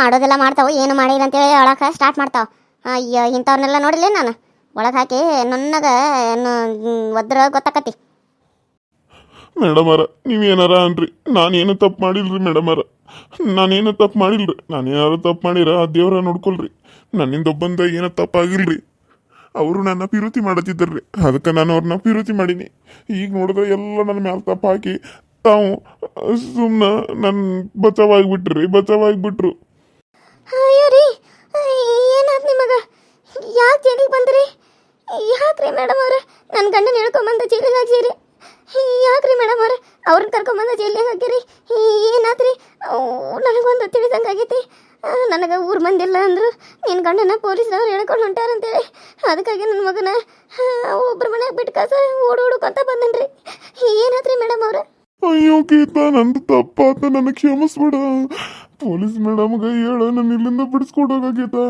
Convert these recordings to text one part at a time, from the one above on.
ಮಾಡೋದೆಲ್ಲ ಮಾಡ್ತಾವೆ, ಏನು ಮಾಡಿಲ್ಲ ಅಂತೇಳಿ ಒಳಗೆ ಸ್ಟಾರ್ಟ್ ಮಾಡ್ತಾವ. ಅಯ್ಯೋ ಇಂಥವ್ರನ್ನೆಲ್ಲ ನೋಡಿಲ್ಲ ನಾನು? ಒಳಗೆ ಹಾಕಿ ಏನು ಒದ್ರ ಗೊತ್ತಾಕತಿ. ಮೇಡಮರ, ನೀವೇನಾರ ಅನ್ರಿ? ನಾನೇನು ತಪ್ಪು ಮಾಡಿಲ್ರಿ ಮೇಡಮರ? ನಾನೇನು ತಪ್ಪು ಮಾಡಿಲ್ರಿ? ನಾನೇನಾರು ತಪ್ಪು ಮಾಡಿರ, ಆ ದೇವ್ರ ನೋಡ್ಕೊಳ್ರಿ. ನನ್ನಿಂದ ಒಬ್ಬಂದ ಏನೋ ತಪ್ಪಾಗಿಲ್ರಿ. ಅವರು ನನ್ನ ಪಿರುತಿ ಮಾಡತ್ತಿದ್ದರ್ರಿ ಅದಕ್ಕೆ ನಾನು ಅವ್ರನ್ನ ಪಿರುತಿ ಮಾಡೀನಿ. ಈಗ ನೋಡಿದ್ರೆ ಎಲ್ಲ ನನ್ನ ಮ್ಯಾಲ ತಪ್ಪು ಹಾಕಿ ತಾವು ಸುಮ್ಮನೆ ನನ್ನ ಬಚಾವಾಗಿಬಿಟ್ರಿ ಬಚಾವಾಗಿಬಿಟ್ರು ಅಯ್ಯೋ ರೀ, ಏನಾದ್ ನಿಮಗ? ಯಾಕೆ ಜೈಲಿಗೆ ಬಂದ್ರಿ? ಯಾಕ್ರಿ ಮೇಡಮ್ ಅವ್ರ? ನನ್ನ ಗಂಡನ ಹೇಳ್ಕೊಂಬಂದ ಜೈಲಿಗೆ ಹಾಕಿರಿ ಯಾಕ್ರಿ ಮೇಡಮ್ ಅವ್ರ? ಅವ್ರನ್ನ ಕರ್ಕೊಂಬಂದ ಜೈಲಿಗೆ ಹಾಕಿರಿ ಏನಾತ್ರಿ ನನಗೊಂದು ತಿಳಿದಂಗೆ ಆಗೈತಿ. ನನಗೆ ಊರು ಮಂದಿಲ್ಲ ಅಂದರು ನಿನ್ನ ಗಂಡನ ಪೊಲೀಸ್ನವ್ರು ಹೇಳ್ಕೊಂಡು ಹೊಂಟಾರಂತೇಳಿ ಅದಕ್ಕಾಗಿ ನನ್ನ ಮಗನ ಒಬ್ಬರ ಮನೆಗೆ ಬಿಟ್ಟು ಕಾಸ ಓಡ್ ಓಡ್ಕೊಂತ ಬಂದನ್ರಿ. ಏನಾತ್ರಿ ಮೇಡಮ್ ಅವ್ರೆ? ಅಯ್ಯೋ, ಗೀತಾ, ನಂದು ತಪ್ಪಾತ. ನನ್ನ ಕ್ಷಮಿಸ್ಬಿಡ. ಪೊಲೀಸ್ ಮೇಡಮ್ಗೆ ಹೇಳ ನನ್ನ ಇಲ್ಲಿಂದ ಬಿಡಿಸ್ಕೊಡೋಗ ಗೀತಾ.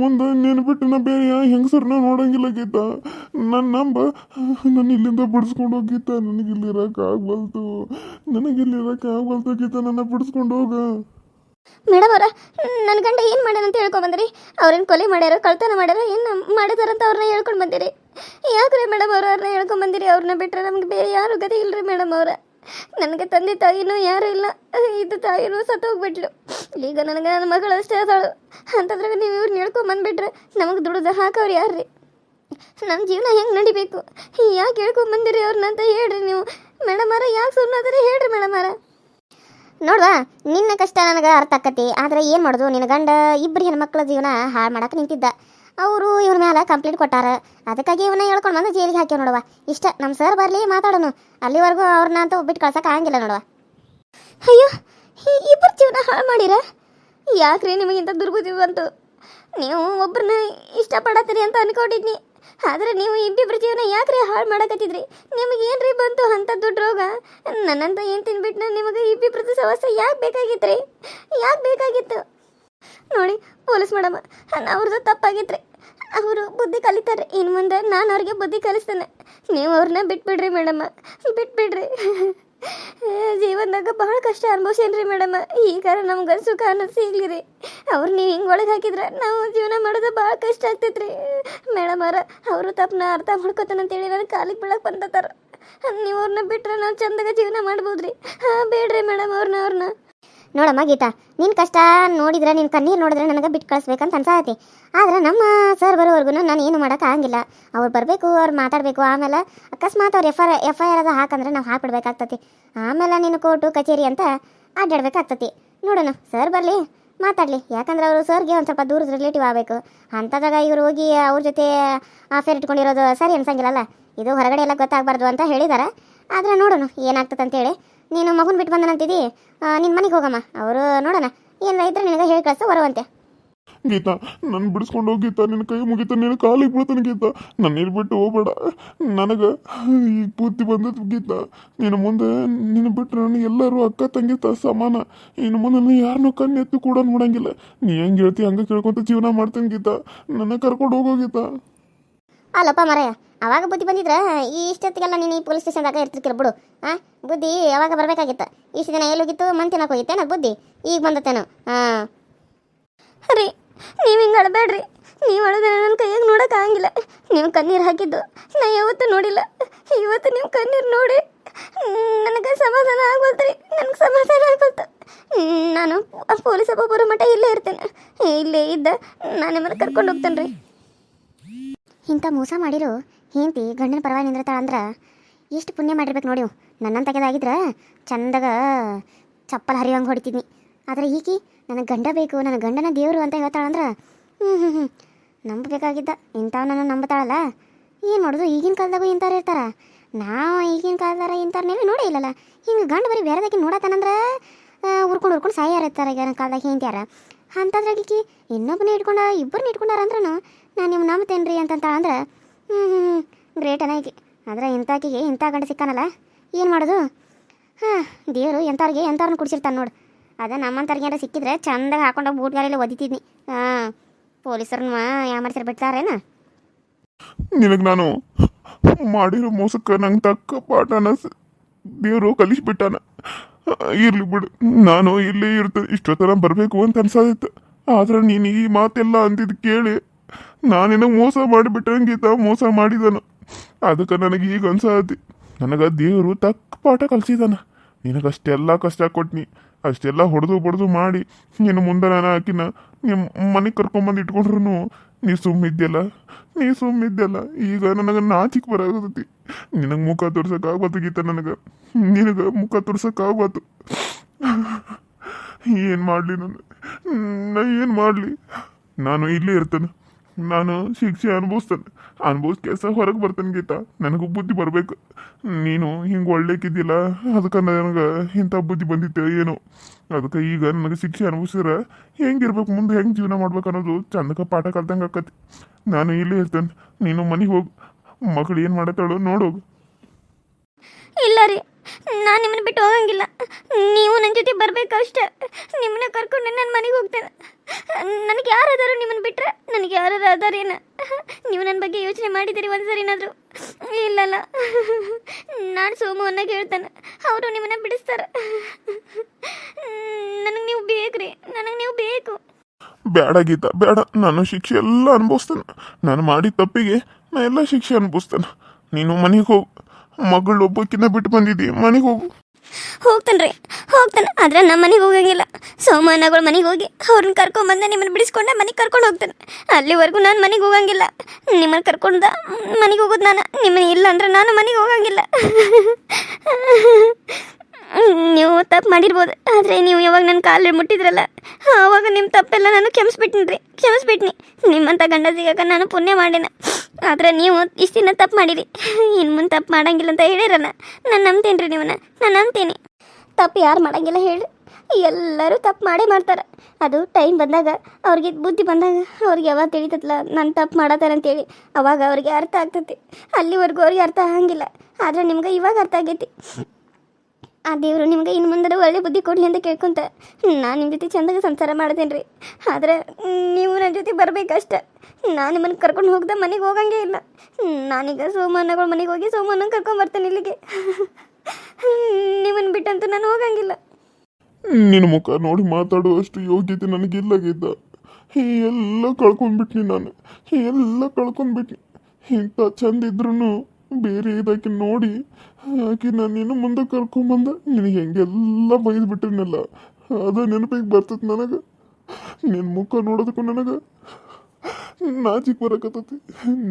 ಮುಂದೆ ನೆನ್ಬಿಟ್ಟು ನಾ ಬೇರೆ ಯಾವ ಹೆಂಗಸರನ್ನ ನೋಡಂಗಿಲ್ಲ, ಗೀತಾ. ನನ್ನ ನಂಬ ನನ್ನ ಇಲ್ಲಿಂದ ಬಿಡಿಸ್ಕೊಂಡು ಗೀತಾ. ನನಗೆ ಇಲ್ಲಿ ಆಗ್ಬಲ್ತು ನನಗೆ ಇಲ್ಲಿ ಇರಕ್ಕೆ ಆಗ್ಬಲ್ತು ಗೀತಾ. ನನ್ನ ಬಿಡಿಸ್ಕೊಂಡು ಹೋಗ. ಮೇಡಮ್ ಅವರ ನನ್ನ ಗಂಡ ಏನು ಮಾಡ್ಯಾರ ಅಂತ ಹೇಳ್ಕೊಂಡ್ ಬಂದಿರಿ? ಅವ್ರೇನು ಕೊಲೆ ಮಾಡ್ಯಾರ, ಕಳ್ತನ ಮಾಡ್ಯಾರೋ, ಏನು ಮಾಡಿದಾರಂತ ಅವ್ರನ್ನ ಹೇಳ್ಕೊಂಡು ಬಂದಿರಿ? ಯಾಕ್ರಿ ಮೇಡಮ್ ಅವ್ರ ಅವ್ರನ್ನ ಹೇಳ್ಕೊಂಡ್ ಬಂದಿರಿ? ಅವ್ರನ್ನ ಬಿಟ್ಟರೆ ನಮ್ಗೆ ಬೇರೆ ಯಾರು ಗತಿ ಇಲ್ರಿ ಮೇಡಮ್ ಅವ್ರ? ನನಗೆ ತಂದೆ ತಾಯಿನೂ ಯಾರೂ ಇಲ್ಲ. ಇದು ತಾಯಿನೂ ಸತ್ತು ಹೋಗ್ಬಿಟ್ಲು ಈಗ ನನಗೆ ನನ್ನ ಮಗಳು ಅಷ್ಟೇ ಅದಾಳು ಅಂತಂದ್ರಾಗ ನೀವು ಇವ್ರನ್ನ ಹೇಳ್ಕೊಂಡ್ ಬಂದ್ಬಿಟ್ರೆ ನಮಗೆ ದುಡ್ದು ಹಾಕೋರು ಯಾರ್ರಿ? ನಮ್ಮ ಜೀವನ ಹೆಂಗೆ ನಡಿಬೇಕು? ಯಾಕೆ ಹೇಳ್ಕೊಂಡು ಬಂದಿರಿ ಅವ್ರನ್ನ ಅಂತ ಹೇಳ್ರಿ ನೀವು. ಮೇಡಮಾರ ಯಾಕೆ ಸುಮ್ಮನಾದ್ರೆ ಹೇಳ್ರಿ ಮೇಡಮಾರ ನೋಡ್ವಾ, ನಿನ್ನ ಕಷ್ಟ ನನಗೆ ಅರ್ಥ ಆಕತಿ. ಆದ್ರೆ ಏನು ಮಾಡೋದು? ನಿನ್ನ ಗಂಡ ಇಬ್ಬರು ಹೆಣ್ಮಕ್ಳ ಜೀವನ ಹಾಳು ಮಾಡಕ್ಕೆ ನಿಂತಿದ್ದ. ಅವರು ಇವ್ರ ಮೇಲೆ ಕಂಪ್ಲೇಂಟ್ ಕೊಟ್ಟಾರ. ಅದಕ್ಕಾಗಿ ಇವನ್ನ ಹೇಳ್ಕೊಂಡು ಬಂದು ಜೈಲಿಗೆ ಹಾಕ್ಯವ ನೋಡುವ. ಇಷ್ಟ ನಮ್ಮ ಸರ್ ಬರಲಿ ಮಾತಾಡೋನು. ಅಲ್ಲಿವರೆಗೂ ಅವ್ರನ್ನ ಅಂತ ಒಬ್ಬಿಟ್ಟು ಕಳ್ಸಕ್ಕೆ ಆಗಂಗಿಲ್ಲ ನೋಡುವ. ಅಯ್ಯೋ ಇಬ್ಬರು ಜೀವನ ಹಾಳು ಮಾಡಿರ? ಯಾಕ್ರಿ ನಿಮಗಿಂತ ದುರ್ಬುದ್ಧಿ ಬಂತು? ನೀವು ಒಬ್ಬರನ್ನ ಇಷ್ಟಪಡತ್ತೀರಿ ಅಂತ ಅನ್ಕೊಂಡಿದ್ನಿ. ಆದ್ರೆ ನೀವು ಇಬ್ಬಿಬ್ರ ಜೀವನ ಯಾಕ್ರಿ ಹಾಳು ಮಾಡಕತ್ತಿದ್ರಿ? ನಿಮಗೆ ಏನ್ರಿ ಬಂತು ಅಂತ ದುಡ್ಡು ರೋಗ? ನನ್ನಂತ ಏನು ತಿನ್ಬಿಟ್ಟು ನಿಮಗೆ ಇಬ್ಬಿಬ್ರದ್ದು ಸಮಸ್ಯೆ ಯಾಕೆ ಬೇಕಾಗಿತ್ತು ರೀ ಯಾಕೆ ಬೇಕಾಗಿತ್ತು? ನೋಡಿ, ಪೊಲೀಸ್ ಮೇಡಮ್ ಅವ್ರದ್ದು ತಪ್ಪಾಗಿತ್ರಿ ಅವರು ಬುದ್ಧಿ ಕಲಿತಾರೆ. ಇನ್ನು ಮುಂದೆ ನಾನು ಅವ್ರಿಗೆ ಬುದ್ಧಿ ಕಲಿಸ್ತೇನೆ. ನೀವು ಅವ್ರನ್ನ ಬಿಟ್ಬಿಡ್ರಿ ಮೇಡಮ್ ಬಿಟ್ಬಿಡ್ರಿ. ಜೀವನದಾಗ ಬಹಳ ಕಷ್ಟ ಅನುಭವಿಸೇನ್ರಿ ಮೇಡಮ್ ಈಗ ನಮ್ಗೆ ಸುಖ ಅನ್ನೋದು ಸಿಗ್ಲಿರಿ ಅವ್ರು ನೀವು ಹಿಂಗೆ ಒಳಗೆ ಹಾಕಿದ್ರೆ ನಾವು ಜೀವನ ಮಾಡೋದು ಭಾಳ ಕಷ್ಟ ಆಗ್ತೈತ್ರಿ. ಮೇಡಮ್ ಅವ್ರ, ಅವರು ತಪ್ಪನ್ನ ಅರ್ಥ ಮಾಡ್ಕೊತಾನಂತೇಳಿ ನನಗೆ ಕಾಲಿಗೆ ಬೀಳಕ್ಕೆ ಬಂದತ್ತಾರ ನೀವು ಅವ್ರನ್ನ ಬಿಟ್ಟರೆ ನಾವು ಚಂದಾಗ ಜೀವನ ಮಾಡ್ಬೋದ್ರಿ. ಹಾಂ, ಬೇಡ್ರಿ ಮೇಡಮ್ ಅವ್ರನ್ನ ಅವ್ರನ್ನ ನೋಡಮ್ಮ ಗೀತಾ ನಿನ್ನ ಕಷ್ಟ ನೋಡಿದ್ರೆ ನಿನ್ನ ಕಣ್ಣೀರು ನೋಡಿದ್ರೆ ನನಗೆ ಬಿಟ್ಟು ಕಳಿಸ್ಬೇಕಂತ ಅನ್ಸಾತಿ ಆದ್ರೆ ನಮ್ಮ ಸರ್ ಬರೋವರೆಗೂ ನಾನು ಏನು ಮಾಡೋಕ್ಕಾಗಿಲ್ಲ ಅವ್ರು ಬರಬೇಕು, ಅವ್ರು ಮಾತಾಡಬೇಕು, ಆಮೇಲೆ ಅಕಸ್ಮಾತ್ ಅವ್ರು F R F I R ಅದ ಹಾಕಂದ್ರೆ ನಾವು ಹಾಕ್ಬಿಡ್ಬೇಕಾಗ್ತತಿ. ಆಮೇಲೆ ನೀನು ಕೋರ್ಟು, ಕಚೇರಿ ಅಂತ ಅಡ್ಡಾಡ್ಬೇಕಾಗ್ತತಿ. ನೋಡೋಣ ಸರ್ ಬರಲಿ, ಮಾತಾಡಲಿ. ಯಾಕಂದ್ರೆ ಅವರು ಸರ್ಗೆ ಒಂದು ಸ್ವಲ್ಪ ದೂರದ ರಿಲೇಟಿವ್ ಆಗಬೇಕು. ಅಂಥದಾಗ ಇವರು ಹೋಗಿ ಅವ್ರ ಜೊತೆ ಆಫೇರ್ ಇಟ್ಕೊಂಡಿರೋದು ಸರಿ ಅನ್ಸಂಗಿಲ್ಲಲ್ಲ. ಇದು ಹೊರಗಡೆ ಎಲ್ಲ ಗೊತ್ತಾಗಬಾರ್ದು ಅಂತ ಹೇಳಿದ್ದಾರೆ ಆದ್ರೆ ನೋಡೋಣ ಏನಾಗ್ತದೆ ಅಂತೇಳಿ ನೀನು ಮಗುನ ಬಿಟ್ಟು ಬಂದನಂತಿದ್ದಿ ನಿನ್ನ ಮನೆಗೆ ಹೋಗಮ್ಮ. ಅವರು ನೋಡೋಣ. ಏನಾರ ಇದ್ರೆ ನಿನಗೆ ಹೇಳಿ ಕಳ್ಸ, ಬರುವಂತೆ. ಗೀತಾ ನನ್ನ ಬಿಡಿಸ್ಕೊಂಡು ಹೋಗಿ ಗೀತಾ. ನಿನ್ನ ಕೈ ಮುಗಿತ ನಿನ್ನ ಕಾಲಿಗೆ ಬೀಳ್ತಾನೆ ಗೀತಾ. ನನ್ನ ಬಿಟ್ಟು ಹೋಗ್ಬೇಡ. ನನಗೆ ಈಗ ಪೂರ್ತಿ ಬಂದದ್ದು ಗೀತಾ. ನಿನ್ನ ಮುಂದೆ ನಿನ್ನ ಬಿಟ್ಟು ನನಗೆ ಎಲ್ಲರೂ ಅಕ್ಕ, ತಂಗಿ ಸಮಾನ. ಇನ್ನು ಮುಂದೆ ನಾನು ಯಾರನ್ನೂ ಕೂಡ ನೋಡಂಗಿಲ್ಲ. ನೀ ಹೆಂಗೆ ಹೇಳ್ತಿ, ಹಂಗೆ ಕೇಳ್ಕೊಂತ ಜೀವನ ಮಾಡ್ತೇನೆ ಗೀತಾ. ನನ್ನ ಕರ್ಕೊಂಡು ಹೋಗೋ ಗೀತಾ. ಅಲ್ಲಪ್ಪ ಮರಯ್ಯ ಅವಾಗ ಬುದ್ಧಿ ಬಂದಿದ್ರೆ ಈ ಇಷ್ಟೊತ್ತಿಗೆಲ್ಲ ನೀನು ಈ ಪೊಲೀಸ್ ಸ್ಟೇಷನ್ದಾಗ ಇರ್ತಿರ್ತೀರ ಬಿಡು. ಆ, ಬುದ್ಧಿ ಯಾವಾಗ ಬರಬೇಕಾಗಿತ್ತು. ಇಷ್ಟು ದಿನ ಎಲ್ಲೋಗಿತ್ತು ಮಂತ್ ತಿನ್ನಕ್ಕೆ ಹೋಗಿತ್ತೇನ ಬುದ್ಧಿ? ಈಗ ಬಂದತ್ತೇನು? ಹಾಂ ರೀ, ನೀವು ಹಿಂಗೆ ಅಳಬೇಡ್ರಿ ನೀವು ಅಳದ್ರೆ ನನ್ನ ಕೈಯಾಗ ನೋಡೋಕ್ಕಾಗಿಲ್ಲ ನೀವು ಕಣ್ಣೀರು ಹಾಕಿದ್ದು ನಾ ಯಾವತ್ತೂ ನೋಡಿಲ್ಲ. ಇವತ್ತು ನೀವು ಕಣ್ಣೀರು ನೋಡಿ ನನಗೆ ಸಮಾಧಾನ ಆಗ್ಬಲ್ತ್ರಿ ನನಗೆ ಸಮಾಧಾನ ಆಗ್ಬಲ್ತು ನಾನು ಪೊಲೀಸ್ ಒಬ್ಬೊಬ್ಬರ ಬರೋ ಮಟ್ಟ ಇಲ್ಲೇ ಇರ್ತೇನೆ. ಇಲ್ಲೇ ಇದ್ದ ನಾನು ನಿಮ್ಮನ್ನು ಕರ್ಕೊಂಡು ಹೋಗ್ತೇನೆ ರೀ ಇಂಥ ಮೋಸ ಮಾಡಿರು ಹೆಂಡತಿ ಗಂಡನ ಪರವಾಗಿ ನಿಂದಿರ್ತಾಳೆ ಅಂದ್ರೆ ಎಷ್ಟು ಪುಣ್ಯ ಮಾಡಿರ್ಬೇಕು ನೋಡಿ. ನನ್ನನ್ನು ತೆಗೆದಾಗಿದ್ರೆ ಚಂದಾಗ ಚಪ್ಪಲ್ ಹರಿಯೋಂಗೆ ಹೊಡಿತಿದ್ನಿ ಆದರೆ ಈಕಿ ನನಗೆ ಗಂಡ ಬೇಕು, ನನ್ನ ಗಂಡನ ದೇವರು ಅಂತ ಹೇಳ್ತಾಳಂದ್ರೆ ಹ್ಞೂ ಹ್ಞೂ ಹ್ಞೂ ನಂಬಬೇಕಾಗಿದ್ದ. ಇಂಥವನ್ನ ನಂಬುತ್ತಾಳಲ್ಲ ಏನು ಮಾಡೋದು? ಈಗಿನ ಕಾಲದಾಗೂ ಇಂಥವ್ರು ಇರ್ತಾರ. ನಾವು ಈಗಿನ ಕಾಲದಾರ ಇಂಥವ್ರನ್ನೆಲ್ಲ ನೋಡೇ ಇಲ್ಲಲ್ಲ. ಹಿಂಗೆ ಗಂಡು ಬರೀ ಬೇರೆದಕ್ಕೆ ನೋಡತ್ತಾನಂದ್ರೆ ಉರ್ಕೊಂಡು ಉರ್ಕೊಂಡು ಸಾಯಾರ ಇರ್ತಾರೆ ಈಗಿನ ಕಾಲದಾಗ ಹಿಂತ್ಯಾರ ಅಂಥದ್ರಾಗ ಈಕಿ ಇನ್ನೊಬ್ಬನೇ ಇಟ್ಕೊಂಡ ಇಬ್ಬರನ್ನ ಇಟ್ಕೊಂಡಾರ ಅಂದ್ರೂ ನಾನು ನಿಮ್ಮ ನಂಬ್ತೇನೆ ರೀ ಅಂತಂತ ಅಂದ್ರೆ ಹ್ಞೂ ಹ್ಞೂ ಗ್ರೇಟ್ ಅನಾಕಿ ಆದರೆ ಇಂಥಾಕಿಗೆ ಇಂಥ ಗಂಡ ಸಿಕ್ಕಾನಲ್ಲ, ಏನು ಮಾಡೋದು? ಹಾಂ, ದೇವರು ಎಂಥವ್ರಿಗೆ ಎಂಥವ್ರನ್ನ ಕುಡಿಸಿರ್ತಾನೆ ನೋಡು. ಅದೇ ನಮ್ಮಂಥವ್ರಿಗೆ ಏನಾರ ಸಿಕ್ಕಿದ್ರೆ ಚಂದಾಗ ಹಾಕೊಂಡು ಬೂಟ್ ಗಾಲಿಯಲ್ಲಿ ಒದಿತಿದ್ನಿ. ಹಾಂ ಪೊಲೀಸರನ್ನ ಯಾಮರ್ಸಿರ್ ಬಿಡ್ತಾರೇನ ನಿನಗೆ ನಾನು ಮಾಡಿರೋ ಮೋಸಕ್ಕೆ ನಂಗೆ ತಕ್ಕ ಪಾಠನ ದೇವರು ಕಲಿಸ್ಬಿಟ್ಟಾನ. ಇರ್ಲಿ ಬಿಡು. ನಾನು ಇಲ್ಲೇ ಇರ್ತದೆ ಇಷ್ಟೊತ್ತರ ಬರಬೇಕು ಅಂತ ಅನ್ಸಾದಿತ್ತು. ಆದ್ರೆ ನೀನು ಈ ಮಾತೆಲ್ಲ ಅಂದಿದ್ದು ಕೇಳಿ ನಾನಿನ ಮೋಸ ಮಾಡಿಬಿಟ್ಟಂಗೀತ ಮೋಸ ಮಾಡಿದನು. ಅದಕ್ಕೆ ನನಗೆ ಈಗ ಅನ್ಸಾದಿ. ನನಗೆ ದೇವರು ತಕ್ಕ ಪಾಠ ಕಲ್ಸಿದಾನ. ನಿನಗಷ್ಟೆಲ್ಲ ಕಷ್ಟ ಕೊಟ್ನಿ. ಅಷ್ಟೆಲ್ಲ ಹೊಡೆದು ಬಡ್ದು ಮಾಡಿ. ನೀನು ಮುಂದೆ ನಾನು ಹಾಕಿನ ನಿಮ್ಮ ಮನೆಗೆ ಕರ್ಕೊಂಬಂದು ಇಟ್ಕೊಂಡ್ರು ನೀ ಸುಮ್ಮಿದ್ಯಲ್ಲ? ನೀ ಸುಮ್ಮಿದ್ಯಲ್ಲ? ಈಗ ನನಗೆ ನಾಚಿಕೆ ಬರಾಗತೈತಿ ನಿನಗೆ ಮುಖ ತೋರ್ಸಕ್ಕಾಗ್ಬಾತು ಗೀತ ನನಗೆ. ನಿನಗೆ ಮುಖ ತೋರ್ಸಕ್ಕಾಗ್ಬಾತು ಏನು ಮಾಡಲಿ ನಾನು? ನಾ ಏನು ಮಾಡಲಿ? ನಾನು ಇಲ್ಲೇ ಇರ್ತೇನೆ. ನಾನು ಶಿಕ್ಷೆ ಅನುಭವಿಸ್ತೇನೆ. ಅನುಭವಿಸ್ ಕೆಲಸ ಹೊರಗೆ ಬರ್ತೇನೆ ಗೀತಾ. ನನಗೂ ಬುದ್ಧಿ ಬರಬೇಕು. ನೀನು ಹಿಂಗೆ ಒಳ್ಳೆಕಿದ್ದಿಲ್ಲ ಅದಕ್ಕೆ ನನಗೆ ಇಂಥ ಬುದ್ಧಿ ಬಂದಿತ್ತು ಏನು? ಅದಕ್ಕೆ ಈಗ ನನಗೆ ಶಿಕ್ಷೆ ಅನುಭವಿಸಿದ್ರೆ ಹೆಂಗಿರ್ಬೇಕು? ಮುಂದೆ ಹೆಂಗೆ ಜೀವನ ಮಾಡ್ಬೇಕು ಅನ್ನೋದು ಚಂದಕ್ಕೆ ಪಾಠ ಕಲ್ತಂಗೆ ಆಕತಿ. ನಾನು ಇಲ್ಲೇ ಇರ್ತೇನೆ. ನೀನು ಮನೆಗೆ ಹೋಗು. ಮಗಳು ಏನು ಮಾಡತ್ತಾಳು ನೋಡೋಗು ಇಲ್ಲ ರೀ. ನಾನು ನಿಮ್ಮನ್ನ ಬಿಟ್ಟು ಹೋಗಂಗಿಲ್ಲ. ನೀವು ನನ್ನ ಜೊತೆ ಬರಬೇಕು ಅಷ್ಟೇ. ನಿಮ್ಮನ್ನ ಕರ್ಕೊಂಡು ನನ್ನ ಮನೆಗೆ ಹೋಗ್ತೇನೆ. ನನಗೆ ಯಾರು ಅದಾರು ನಿಮ್ಮನ್ನ ಬಿಟ್ರೆ ನನಗೆ ಯಾರು ಅದಾರೇನ ನೀವು ನನ್ನ ಬಗ್ಗೆ ಯೋಚನೆ ಮಾಡಿದ್ದೀರಿ ಒಂದು ಸರಿನಾದರೂ ಇಲ್ಲಲ್ಲ. ನಾನು ಸೋಮವನ್ನ ಕೇಳ್ತಾನೆ ಅವರು ನಿಮ್ಮನ್ನ ಬಿಡಿಸ್ತಾರೆ. ನನಗೆ ನೀವು ಬೇಕ್ರಿ ನನಗೆ ನೀವು ಬೇಕು. ಬೇಡ ಗೀತಾ, ಬೇಡ. ನಾನು ಶಿಕ್ಷೆ ಎಲ್ಲ ಅನುಭವಿಸ್ತಾನೆ. ನಾನು ಮಾಡಿದ ತಪ್ಪಿಗೆ ನಾ ಎಲ್ಲ ಶಿಕ್ಷೆ ಅನುಭವಿಸ್ತಾನೆ. ನೀನು ಮನೆಗೆ ಹೋಗು. ಮಗಳು ಒಬ್ಬಕ್ಕಿನ್ನ ಬಿಟ್ಟು ಬಂದಿದ್ದೀ, ಮನೆಗೆ ಹೋಗು. ಹೋಗ್ತಾನೆ ರೀ, ಹೋಗ್ತಾನೆ, ಆದ್ರೆ ನಮ್ಮ ಮನೆಗೆ ಹೋಗಂಗಿಲ್ಲ. ಸೋಮಣ್ಣಗಳ ಮನೆಗೆ ಹೋಗಿ ಅವ್ರನ್ನ ಕರ್ಕೊಂಬಂದೆ ನಿಮ್ಮನ್ನ ಬಿಡಿಸ್ಕೊಂಡೆ ಮನೆಗೆ ಕರ್ಕೊಂಡು ಹೋಗ್ತಾನೆ. ಅಲ್ಲಿವರೆಗೂ ನಾನು ಮನೆಗೆ ಹೋಗಂಗಿಲ್ಲ. ನಿಮ್ಮನ್ನ ಕರ್ಕೊಂಡ ಮನೆಗೆ ಹೋಗೋದು ನಾನು ನಿಮ್ಮನ್ನ ಇಲ್ಲ ಅಂದ್ರೆ ನಾನು ಮನೆಗೆ ಹೋಗಂಗಿಲ್ಲ. ನೀವು ತಪ್ಪು ಮಾಡಿರ್ಬೋದು, ಆದರೆ ನೀವು ಯಾವಾಗ ನನ್ನ ಕಾಲು ಮುಟ್ಟಿದ್ರಲ್ಲ, ಆವಾಗ ನಿಮ್ಮ ತಪ್ಪೆಲ್ಲ ನಾನು ಕ್ಷಮಿಸ್ಬಿಟ್ಟಿನಿ ರೀ ಕ್ಷಮಿಸ್ಬಿಟ್ನಿ. ನಿಮ್ಮಂಥ ಗಂಡ ಸಿಗಾಕ ನಾನು ಪುಣ್ಯ ಮಾಡಿನ. ಆದರೆ ನೀವು ಇಷ್ಟು ದಿನ ತಪ್ಪು ಮಾಡಿರಿ. ಇನ್ನು ಮುಂದೆ ತಪ್ಪು ಮಾಡಂಗಿಲ್ಲ ಅಂತ ಹೇಳಿರಲ್ಲ. ನಾನು ನಂಬ್ತೀನಿ ರೀ ನೀವನ್ನ? ನಾನು ನಂಬ್ತೀನಿ. ತಪ್ಪು ಯಾರು ಮಾಡಂಗಿಲ್ಲ ಹೇಳಿ. ಎಲ್ಲರೂ ತಪ್ಪು ಮಾಡೇ ಮಾಡ್ತಾರೆ. ಅದು ಟೈಮ್ ಬಂದಾಗ, ಅವ್ರಿಗೆ ಬುದ್ಧಿ ಬಂದಾಗ, ಅವ್ರಿಗೆ ಯಾವಾಗ ತಿಳಿತದಲ್ಲ ನಾನು ತಪ್ಪು ಮಾಡತ್ತಾರ ಅಂತೇಳಿ. ಅವಾಗ ಅವ್ರಿಗೆ ಅರ್ಥ ಆಗ್ತೈತಿ. ಅಲ್ಲಿವರೆಗೂ ಅವ್ರಿಗೆ ಅರ್ಥ ಆಗಂಗಿಲ್ಲ. ಆದರೆ ನಿಮ್ಗೆ ಇವಾಗ ಅರ್ಥ ಆಗೈತಿ. ಆ ದೇವರು ನಿಮ್ಗೆ ಇನ್ನು ಮುಂದೆ ಒಳ್ಳೆ ಬುದ್ಧಿ ಕೊಡಲಿ ಅಂತ ಕೇಳ್ಕೊಂತ, ನಾನು ನಿಮ್ಮ ಜೊತೆ ಚಂದಾಗ ಸಂಸಾರ ಮಾಡ್ತೇನೆ ರೀ ಆದರೆ ನೀವು ನನ್ನ ಜೊತೆ ಬರಬೇಕಷ್ಟೆ. ನಾನು ನಿಮ್ಮನ್ನು ಕರ್ಕೊಂಡು ಹೋಗ್ದೆ ಮನೆಗೆ ಹೋಗಂಗೆ ಇಲ್ಲ. ನಾನೀಗ ಸೋಮಾನಗಳು ಮನೆಗೆ ಹೋಗಿ ಸೋಮಾನ ಕರ್ಕೊಂಡು ಬರ್ತೇನೆ ಇಲ್ಲಿಗೆ. ನಿಮ್ಮನ್ನು ಬಿಟ್ಟಂತೂ ನಾನು ಹೋಗಂಗಿಲ್ಲ. ನಿನ್ನ ಮುಖ ನೋಡಿ ಮಾತಾಡುವಷ್ಟು ಯೋಗ್ಯತೆ ನನಗಿಲ್ಲ ಗೀತಾ ಎಲ್ಲ ಕಳ್ಕೊಂಡ್ಬಿಟ್ನಿ ನಾನು. ಎಲ್ಲ ಕಳ್ಕೊಂಡ್ಬಿಟ್ನಿ. ಇಂಥ ಚಂದ ಇದ್ರೂ ಬೇರೆ ಇದಾಕಿ ನೋಡಿ ಹಾಕಿ ನಾನು ನಿನ್ನ ಮುಂದೆ ಕರ್ಕೊಂಬಂದೆ ನಿನಗೆ ಹೆಂಗೆಲ್ಲ ಬೈದ್ಬಿಟ್ಟಿನಲ್ಲ ಅದು ನೆನಪಿಗೆ ಬರ್ತದೆ ನನಗೆ. ನಿನ್ನ ಮುಖ ನೋಡೋದಕ್ಕೂ ನನಗೆ. ನಾಚಿಕ್ ಬರಕತ್ತತಿ.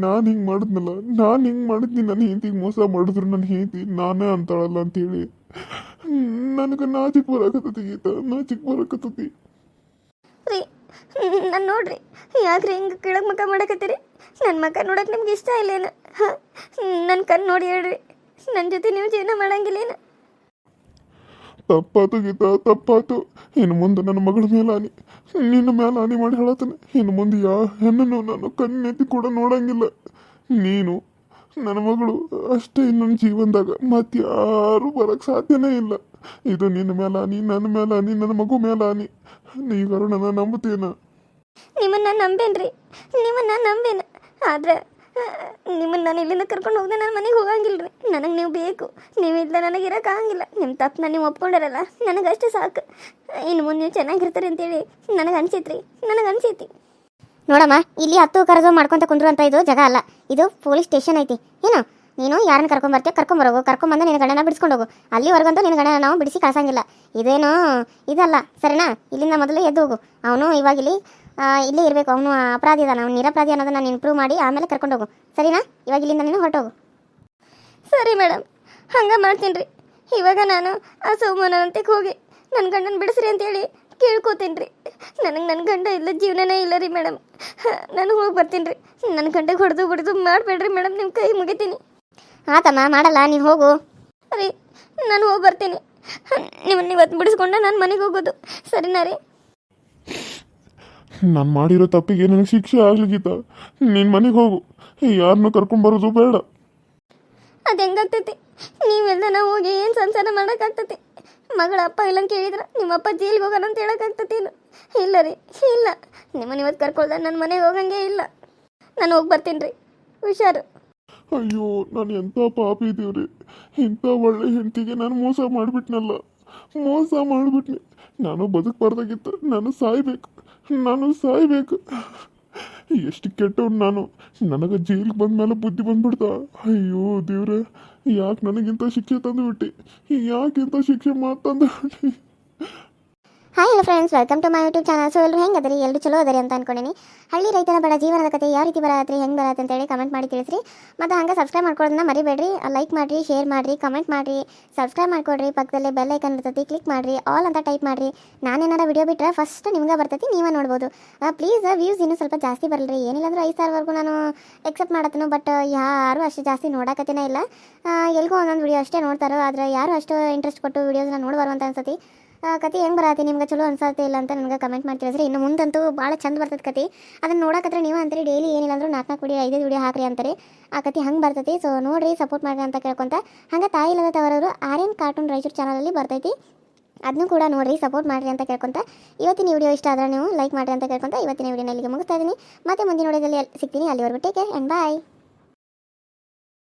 ನಾನು ಹಿಂಗೆ ಮಾಡಿದ್ನಲ್ಲ, ನಾನು ಹಿಂಗೆ ಮಾಡಿದ್ನಿ ನನ್ನ ಹೆಂಡತಿಗೆ ಮೋಸ ಮಾಡಿದ್ರು ನನ್ನ ಹೆಂಡತಿ, ನಾನೇ ಅಂತಾಳಲ್ಲ ಅಂತೇಳಿ. ನನಗೆ ನಾಚಿಕ್ ಬರಕತ್ತತಿ ಗೀತ ನಾಚಿಕ್ ಬರಕತ್ತತಿ. ರೀ, ನಾನು ನೋಡ್ರಿ ಯಾಕ್ರಿ ಹಿಂಗೆ ಕೆಳಗೆ ಮುಖ ಮಾಡಕತ್ತೀರಿ? ನನ್ನ ಮಕ್ಕ ನೋಡಕ್ಕೆ ನಿಮ್ಗೆ ಇಷ್ಟ ಇಲ್ಲೇನು ನನ್ನ ಕಣ್ಣು ನೋಡಿ ಹೇಳ್ರಿ ನನ್ನ ಜೊತೆ ನೀವು ಜೀವನ ಮಾಡಂಗಿಲ್ಲೇನು? ತಪ್ಪಾತು ಗೀತ, ತಪ್ಪಾತು. ಇನ್ನು ಮುಂದೆ ನನ್ನ ಮಗಳ ಮೇಲೆ ಆನಿ ನಿನ್ನ ಮೇಲೆ ಆನಿ ಮಾಡಿ ಹೇಳತ್ತಾನೆ. ಇನ್ನು ಮುಂದೆ ಯಾ ಹೆಣ್ಣನ್ನು ನಾನು ಕಣ್ಣೆತ್ತಿ ಕೂಡ ನೋಡಂಗಿಲ್ಲ. ನೀನು, ನನ್ನ ಮಗಳು ಅಷ್ಟೇ ನನ್ನ ಜೀವನದಾಗ ಮತ್ತೆ ಯಾರು ಬರಕ್ಕೆ ಸಾಧ್ಯನೇ ಇಲ್ಲ. ಇದು ನಿನ್ನ ಮೇಲೆ ಆನಿ ನನ್ನ ಮೇಲೆ ಹಾನಿ, ನನ್ನ ಮಗು ಮೇಲೆ ಆನಿ ನೀಗಾರ ನನ್ನ ನಂಬುತ್ತೇನ ನಿಮ್ಮನ್ನ ನಂಬೇನ್ರಿ. ನಿಮ್ಮನ್ನ ನಂಬೇನ. ಆದ್ರೆ ನಿಮ್ಮನ್ನ ನಾನು ಇಲ್ಲಿಂದ ಕರ್ಕೊಂಡು ಹೋಗದೆ ನಾನು ಮನೆಗೆ ಹೋಗಂಗಿಲ್ಲ ರೀ ನನಗೆ ನೀವು ಬೇಕು. ನೀವು ಇಲ್ಲ ನನಗೆ ಇರೋಕ್ಕಾಗಂಗಿಲ್ಲ ನಿಮ್ಮ ತಪ್ಪನ್ನ ನೀವು ಒಪ್ಕೊಂಡಿರಲ್ಲ, ನನಗೆ ಅಷ್ಟೇ ಸಾಕು. ಇನ್ನು ಮುಂದೆ ನೀವು ಚೆನ್ನಾಗಿರ್ತಾರೆ ಅಂತೇಳಿ ನನಗೆ ಅನ್ಸೈತ್ರಿ. ನನಗೆ ಅನ್ಸೈತಿ. ನೋಡಮ್ಮ, ಇಲ್ಲಿ ಹತ್ತು ಕರೆದು ಮಾಡ್ಕೊಂತ ಕುಂದ್ರು ಅಂತ ಇದು ಜಾಗ ಅಲ್ಲ. ಇದು ಪೊಲೀಸ್ ಸ್ಟೇಷನ್ ಐತಿ. ಏನು? ನೀನು ಯಾರನ್ನ ಕರ್ಕೊಂಬರ್ತೀಯ ಕರ್ಕೊಂಬರೋಗು ಕರ್ಕೊಂಬಂದು ನಿನ್ನ ಗಂಡನ ಬಿಡಿಸ್ಕೊಂಡು ಹೋಗು. ಅಲ್ಲಿವರೆಗಂತೂ ನಿನ್ನ ಗಂಡನ ನಾವು ಬಿಡಿಸಿ ಕಳ್ಸಂಗಿಲ್ಲ. ಇದೇನೋ ಇದಲ್ಲ. ಸರಿನಾ? ಇಲ್ಲಿಂದ ಮೊದಲು ಎದ್ದು ಹೋಗು. ಅವನು ಇವಾಗ ಇಲ್ಲಿ ಇಲ್ಲೇ ಇರಬೇಕು. ಅವನು ಅಪರಾಧಿ ಇದಾನ ಅವ್ನು ನಿರಪರಾಧಿ ಅನ್ನೋದನ್ನ ನಾನು ಇಂಪ್ರೂವ್ ಮಾಡಿ ಆಮೇಲೆ ಕರ್ಕೊಂಡು ಹೋಗು ಸರಿನಾ? ಇವಾಗ ಇಲ್ಲಿಂದ ನೀನು ಹೊರಟೋಗು. ಸರಿ ಮೇಡಮ್ ಹಂಗೆ ಮಾಡ್ತೀನಿ ರೀ ಇವಾಗ ನಾನು ಆ ಸೋಮನಂತೆಗೆ ಹೋಗಿ ನನ್ನ ಗಂಡನ ಬಿಡಿಸ್ರಿ ಅಂತೇಳಿ ಕೇಳ್ಕೊತೀನಿ ರೀ ನನಗೆ ನನ್ನ ಗಂಡ ಇಲ್ಲ, ಜೀವನನೇ ಇಲ್ಲ ರೀ ಮೇಡಮ್ ನಾನು ಹೋಗಿ ಬರ್ತೀನಿ ರೀ ನನ್ನ ಗಂಡಗೆ ಹೊಡೆದು ಬಿಡ್ದು ಮಾಡಬೇಡ್ರಿ ಮೇಡಮ್ ನಿಮ್ಮ ಕೈ ಮುಗಿತೀನಿ. ಆತಮ್ಮ, ಮಾಡಲ್ಲ. ನೀನು ಹೋಗು. ರೀ ನಾನು ಹೋಗಿ ಬರ್ತೀನಿ. ನಿಮ್ಮನ್ನ ಇವತ್ತು ಬಿಡಿಸ್ಕೊಂಡೆ ನಾನು ಮನೆಗೆ ಹೋಗೋದು. ಸರಿನಾ ರೀ? ನಾನು ಮಾಡಿರೋ ತಪ್ಪಿಗೆ ನನಗೆ ಶಿಕ್ಷೆ ಆಗಲಿ ಗೀತ. ನಿನ್ನ ಮನೆಗೆ ಹೋಗು. ಯಾರನ್ನೂ ಕರ್ಕೊಂಬರೋದು ಬೇಡ. ಅದು ಹೆಂಗಾಗ್ತೈತಿ? ನೀವೆಲ್ಲ ಹೋಗಿ ಏನು ಸಂಸಾರ ಮಾಡೋಕ್ಕಾಗ್ತೈತಿ? ಮಗಳ ಅಪ್ಪ ಇಲ್ಲ ಅಂತ ಕೇಳಿದ್ರೆ ನಿಮ್ಮಪ್ಪ ಜೈಲಿಗೆ ಹೋಗೋಣ ಅಂತ ಹೇಳೋಕ್ಕಾಗ್ತತಿ ಏನು? ಇಲ್ಲ ರೀ ಇಲ್ಲ. ನಿಮ್ಮನ್ನ ಇವತ್ತು ಕರ್ಕೊಳ್ದ ನನ್ನ ಮನೆಗೆ ಹೋಗಂಗೆ ಇಲ್ಲ. ನಾನು ಹೋಗಿ ಬರ್ತೀನಿ ರೀ. ಹುಷಾರು. ಅಯ್ಯೋ ನಾನು ಎಂಥ ಪಾಪಿ ರೀ ಇಂಥ ಒಳ್ಳೆ ಹೆಂಡತಿಗೆ ನಾನು ಮೋಸ ಮಾಡಿಬಿಟ್ನಲ್ಲ. ಮೋಸ ಮಾಡಿಬಿಟ್ನಿ. ನಾನು ಬದುಕಬಾರ್ದಾಗಿತ್ತು. ನಾನು ಸಾಯ್ಬೇಕು. ನಾನು ಸಾಯಬೇಕು. ಎಷ್ಟು ಕೆಟ್ಟವ್ನು ನಾನು. ನನಗೆ ಜೈಲಿಗೆ ಬಂದ್ಮೇಲೆ ಬುದ್ಧಿ ಬಂದ್ಬಿಡ್ತಾ. ಅಯ್ಯೋ ದೇವ್ರೆ, ಯಾಕೆ ನನಗಿಂತ ಶಿಕ್ಷೆ ತಂದು ಬಿಟ್ಟು ಯಾಕೆ ಇಂಥ ಶಿಕ್ಷೆ ಮಾತಂದು ಬಿಟ್ಟು hi hello friends welcome to my YouTube channel so ಎಲ್ಲರೂ ಹೆಂಗೆ ಅದರಿ? ಎಲ್ಲರೂ ಚಲೋ ಅದರಿ ಅಂತ ಅನ್ಕೊಂಡಿನಿ. ಹಳ್ಳಿ ರೈತನ ಬಡ ಜೀವನದ ಕತೆ ಯಾವ ರೀತಿ ಬರತ್ರಿ ಹೆಂಗೆ ಬರತ್ತೆ ಅಂತೇಳಿ ಕಮೆಂಟ್ ಮಾಡಿ ತಿಳಿಸ್ರಿ. ಮತ್ತು ಹಂಗೆ ಸಬ್ಸ್ಕ್ರೈಬ್ ಮಾಡ್ಕೊಳ್ಳೋದನ್ನ ಮರಿಬೇಡ್ರಿ. ಲೈಕ್ ಮಾಡಿರಿ ಶೇರ್ ಮಾಡಿರಿ ಕಮೆಂಟ್ ಮಾಡಿರಿ. ಸಬ್ಸ್ಕ್ರೈಬ್ ಮಾಡ್ಕೊಡ್ರಿ. ಪಕ್ಕದಲ್ಲಿ ಬೆಲ್ ಐಕನ್ ಇರ್ತೈತಿ ಕ್ಲಿಕ್ ಮಾಡಿರಿ. ಆಲ್ ಅಂತ ಟೈಪ್ ಮಾಡಿರಿ. ನಾನೇನಾರ ವಿಡಿಯೋ ಬಿಟ್ಟರೆ ಫಸ್ಟ್ ನಿಮ್ಗೆ ಬರ್ತೈತಿ, ನೀವೇ ನೋಡ್ಬೋದು. ಪ್ಲೀಸ್ ವ್ಯೂಸ್ ಇನ್ನೂ ಸ್ವಲ್ಪ ಜಾಸ್ತಿ ಬರಲ್ರಿ. ಏನಿಲ್ಲ ಅಂದ್ರೆ ಐದು ಸಾವಿರವರೆಗೂ ನಾನು ಎಕ್ಸೆಪ್ಟ್ ಮಾಡತ್ತನು ಬಟ್ ಯಾರು ಅಷ್ಟು ಜಾಸ್ತಿ ನೋಡಕತ್ತೇನೇ ಇಲ್ಲ. ಎಲ್ಗೂ ಒಂದೊಂದು ವಿಡಿಯೋ ಅಷ್ಟೇ ನೋಡ್ತಾರೋ, ಆದರೆ ಯಾರು ಅಷ್ಟು ಇಂಟ್ರೆಸ್ಟ್ ಕೊಟ್ಟು ವೀಡಿಯೋಸ್ನ ನೋಡಬಾರು ಅಂತ ಅನ್ಸತಿ. ಕತೆ, ಹೆಂಗೆ ಬರತ್ತೆ ನಿಮ್ಗೆ ಚಲೋ ಅನ್ಸತ್ತೆ ಇಲ್ಲ ಅಂತ ನನಗೆ ಕಮೆಂಟ್ ಮಾಡ್ತೀವಿ ಇನ್ನು ಮುಂದಂತೂ ಭಾಳ ಚಂದ ಬರ್ತದೆ ಕತೆ. ಅದನ್ನು ನೋಡಕತ್ರ ನೀವು ಅಂತೀರಿ ಡೈಲಿ ಏನಿಲ್ಲ ಅಂದರೂ ನಾಲ್ಕು ನಾಲ್ಕು ವಿಡಿಯೋ ಐದೈದು ವಿಡಿಯೋ ಹಾಕ್ರಿ ಅಂತಾರೆ. ಆ ಕತೆ ಹಂಗೆ ಬರ್ತೈತಿ. ಸೊ ನೋಡ್ರಿ ಸಪೋರ್ಟ್ ಮಾಡ್ರಿ ಅಂತ ಕೇಳ್ಕೊಂತ. ಹಂಗೆ ತಾಯಿ ಇಲ್ಲದ ತವರವರು ಆರ್ಯನ್ ಕಾರ್ಟೂನ್ ರಾಯಚೂರು ಚಾನಲಲ್ಲಿ ಬರ್ತೈತಿ. ಅದನ್ನು ಕೂಡ ನೋಡ್ರಿ ಸಪೋರ್ಟ್ ಮಾಡಿರಿ ಅಂತ ಕೇಳ್ಕೊಂತ. ಇವತ್ತಿನ ವಿಡಿಯೋ ಇಷ್ಟ ಆದರೆ ನೀವು ಲೈಕ್ ಮಾಡಿರಿ ಅಂತ ಕೇಳ್ಕೊಂತ ಇವತ್ತಿನ ವಿಡಿಯೋನ ಇಲ್ಲಿಗೆ ಮುಗಿಸ್ತಾ ಇದ್ದೀನಿ. ಮತ್ತೆ ಮುಂದಿನ ವಿಡಿಯೋದಲ್ಲಿ ಸಿಗ್ತೀನಿ. ಅಲ್ಲಿವರೆಗೂ ಟೇಕ್ ಕೇರ್ ಆ್ಯಂಡ್ ಬಾಯ್